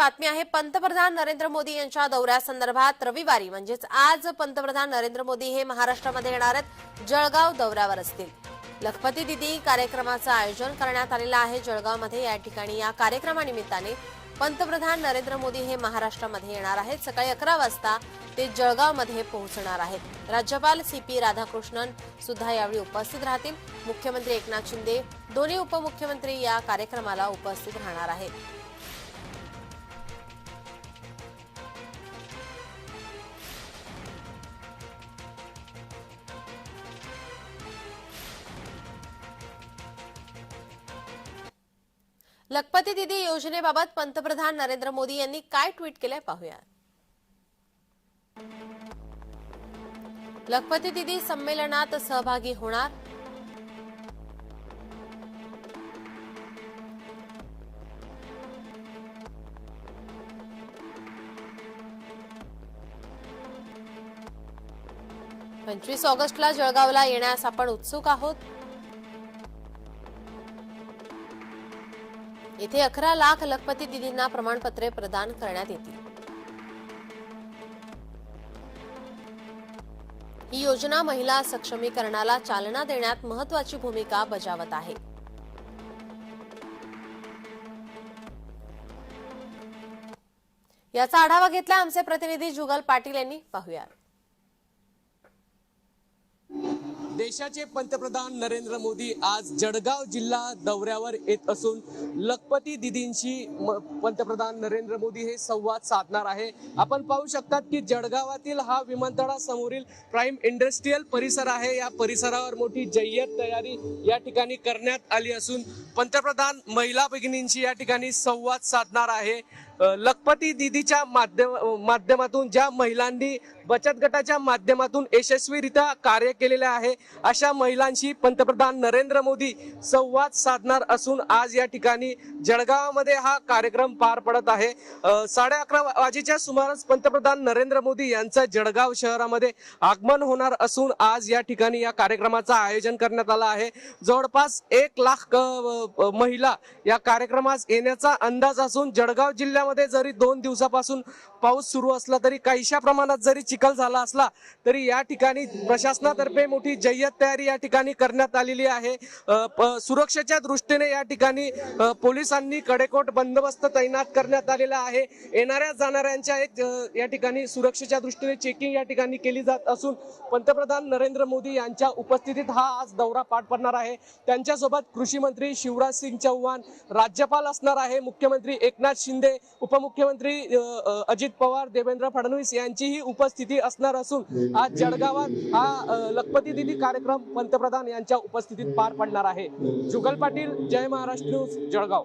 बातमी आहे पंतप्रधान नरेंद्र मोदी यांच्या दौऱ्यासंदर्भात रविवारी म्हणजेच आज पंतप्रधान नरेंद्र मोदी हे महाराष्ट्रामध्ये येणार आहेत जळगाव दौऱ्यावर असतील. लखपती दिदी कार्यक्रमाचं आयोजन करण्यात आलेलं आहे जळगावमध्ये या ठिकाणी. या कार्यक्रमानिमित्ताने पंतप्रधान नरेंद्र मोदी हे महाराष्ट्रामध्ये येणार आहेत. सकाळी अकरा वाजता ते जळगावमध्ये पोहोचणार आहेत. राज्यपाल सी पी राधाकृष्णन सुद्धा यावेळी उपस्थित राहतील. मुख्यमंत्री एकनाथ शिंदे दोन्ही उपमुख्यमंत्री या कार्यक्रमाला उपस्थित राहणार आहेत. लखपती दिदी योजनेबाबत पंतप्रधान नरेंद्र मोदी यांनी काय ट्विट केलंय पाहूया लखपती दिदी संमेलनात सहभागी होणार? पंचवीस ऑगस्टला जळगावला येण्यास आपण उत्सुक आहोत. येथे अकरा लाख लखपती दिदींना प्रमाणपत्रे प्रदान करण्यात येतील. ही योजना महिला सक्षमीकरणाला चालना देण्यात महत्वाची भूमिका बजावत आहे. याचा आढावा घेतला आमचे प्रतिनिधी जुगल पाटील यांनी. पाहूया देशाचे पंतप्रधान नरेंद्र मोदी आज जळगाव जिल्हा दौऱ्यावर येत असून लखपती दिदींशी म- पंतप्रधान नरेंद्र मोदी हे संवाद साधणार आहे. आपण पाहू शकतात की जळगावातील हा विमानतळासमोरील प्राईम इंडस्ट्रीयल परिसर आहे. या परिसरावर मोठी जय्यत तयारी या ठिकाणी करण्यात आली असून पंतप्रधान महिला भगिनींशी या ठिकाणी संवाद साधणार आहे. लखपती दिदीच्या माध्यम माध्यमातून ज्या महिलांनी बचत गटाच्या माध्यमातून यशस्वीरित्या कार्य केलेले आहे अशा महिलांशी पंतप्रधान नरेंद्र मोदी संवाद साधणार असून आज या ठिकाणी जळगावामध्ये हा कार्यक्रम पार पडत आहे. साडे अकरा वाजेच्या सुमारास पंतप्रधान नरेंद्र मोदी यांचं जळगाव शहरामध्ये आगमन होणार असून आज या ठिकाणी या कार्यक्रमाचं आयोजन करण्यात आलं आहे. जवळपास एक लाख महिला या कार्यक्रमास येण्याचा अंदाज असून जळगाव जिल्ह्यामध्ये जरी दोन दिवसापासून पाऊस सुरू असला तरी काहीशा प्रमाणात जरी चिखल झाला असला तरी या ठिकाणी प्रशासनातर्फे मोठी जय्यत तयारी या ठिकाणी करण्यात आलेली आहे. सुरक्षेच्या दृष्टीने या ठिकाणी पोलिसांनी कडेकोट बंदोबस्त तैनात करण्यात आलेला आहे. येणाऱ्या जाणाऱ्यांच्या एक या ठिकाणी सुरक्षेच्या दृष्टीने चेकिंग या ठिकाणी केली जात असून पंतप्रधान नरेंद्र मोदी यांच्या उपस्थितीत हा आज दौरा पाठ पडणार आहे. त्यांच्यासोबत कृषी मंत्री शिवराज सिंग चौहान राज्यपाल असणार आहे मुख्यमंत्री एकनाथ शिंदे उपमुख्यमंत्री अजित पवार देवेंद्र फडणवीस यांचीही उपस्थिती असणार असून आज जळगावात हा लखपती दिनी कार्यक्रम पंतप्रधान यांच्या उपस्थितीत पार पडणार आहे. जुगल पाटील जय महाराष्ट्र न्यूज जळगाव.